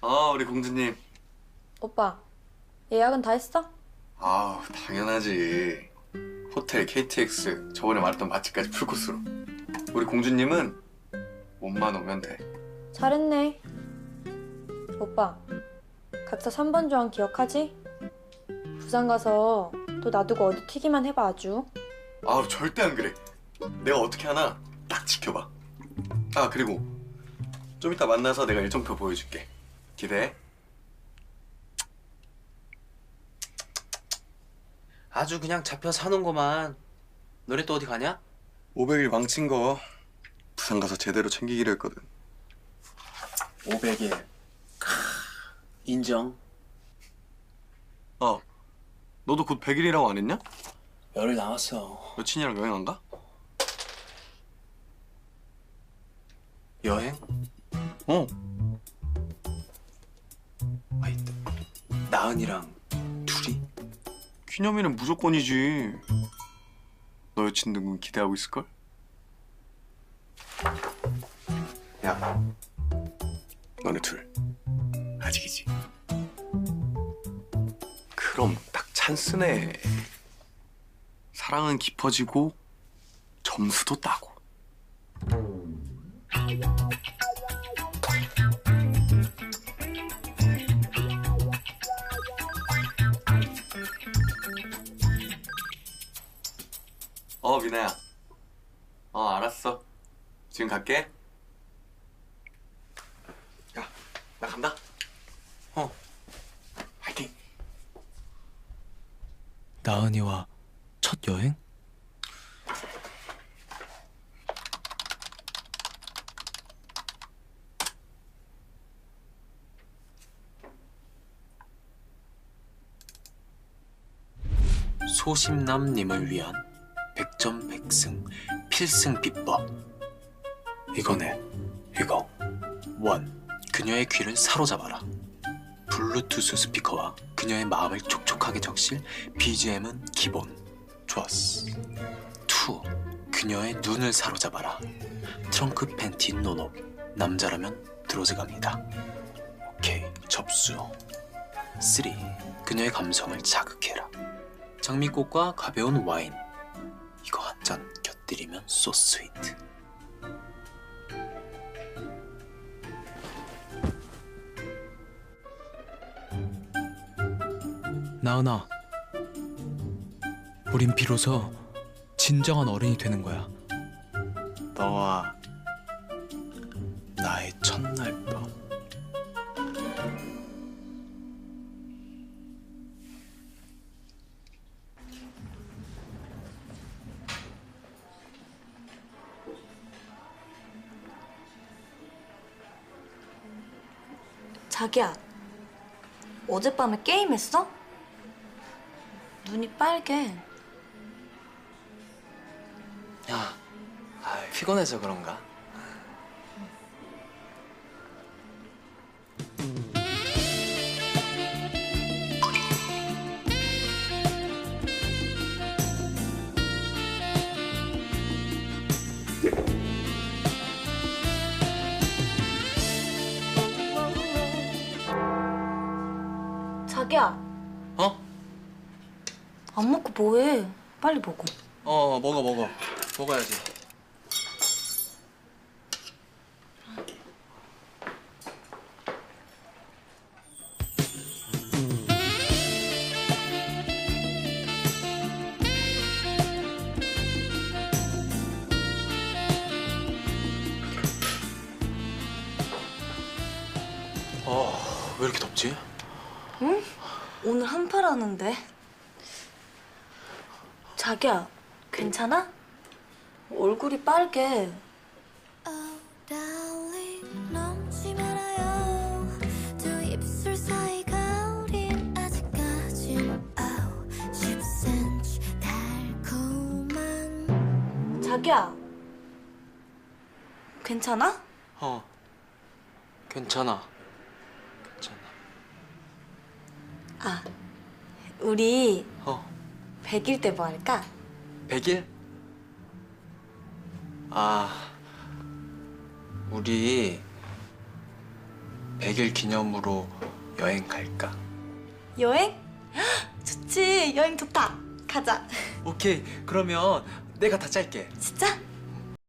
아 우리 공주님. 오빠, 예약은 다 했어? 아우 당연하지. 호텔 KTX 저번에 말했던 맛집까지 풀코스로. 우리 공주님은 몸만 오면 돼. 잘했네. 오빠, 각자 3번 조항 기억하지? 부산 가서 또 놔두고 어디 튀기만 해봐 아주. 아우 절대 안 그래. 내가 어떻게 하나 딱 지켜봐. 아 그리고 좀 이따 만나서 내가 일정표 보여줄게. 기대해. 아주 그냥 잡혀 사는구만. 너네 또 어디 가냐? 500일 망친 거 부산 가서 제대로 챙기기로 했거든. 500일. 인정. 어, 너도 곧 100일이라고 안 했냐? 열흘 남았어. 여친이랑 여행 안 가? 여행? 어. 나은이랑 둘이? 기념일은 무조건이지. 너 여친 누군 기대하고 있을걸? 야, 너네 둘 아직이지? 그럼 딱 찬스네. 사랑은 깊어지고 점수도 따고. 어, 미나야. 어, 알았어. 지금 갈게. 야, 나 간다. 어. 화이팅. 나은이와 첫 여행? 소심남님을 위한 백전백승 필승 비법. 이거네 이거. 원 그녀의 귀를 사로잡아라. 블루투스 스피커와 그녀의 마음을 촉촉하게 적실 BGM은 기본. 좋았어. 2 그녀의 눈을 사로잡아라. 트렁크 팬티 노노. 남자라면 드로즈 갑니다. 오케이 접수. 3 그녀의 감성을 자극해라. 장미꽃과 가벼운 와인 곁들이면 소 스위트 나은아, 우린 비로소 진정한 어른이 되는 거야. 너와 나의 첫날 밤. 자기야, 어젯밤에 게임했어? 눈이 빨개. 야, 아, 피곤해서 그런가? 자기야, 어? 안 먹고 뭐해? 빨리 먹어. 어, 먹어, 먹어. 먹어야지. 어, 왜 이렇게 덥지? 오늘 한팔 하는데. 자기야, 괜찮아? 얼굴이 빨개. Darling, 넘지 말아요. 두 입술 사이 거울인 아직까진 10cm 달콤한 자기야, 괜찮아? 어. 괜찮아. 아, 우리 어. 100일 때 뭐 할까? 100일? 아, 우리 100일 기념으로 여행 갈까? 여행? 좋지. 여행 좋다. 가자. 오케이. 그러면 내가 다 짤게. 진짜?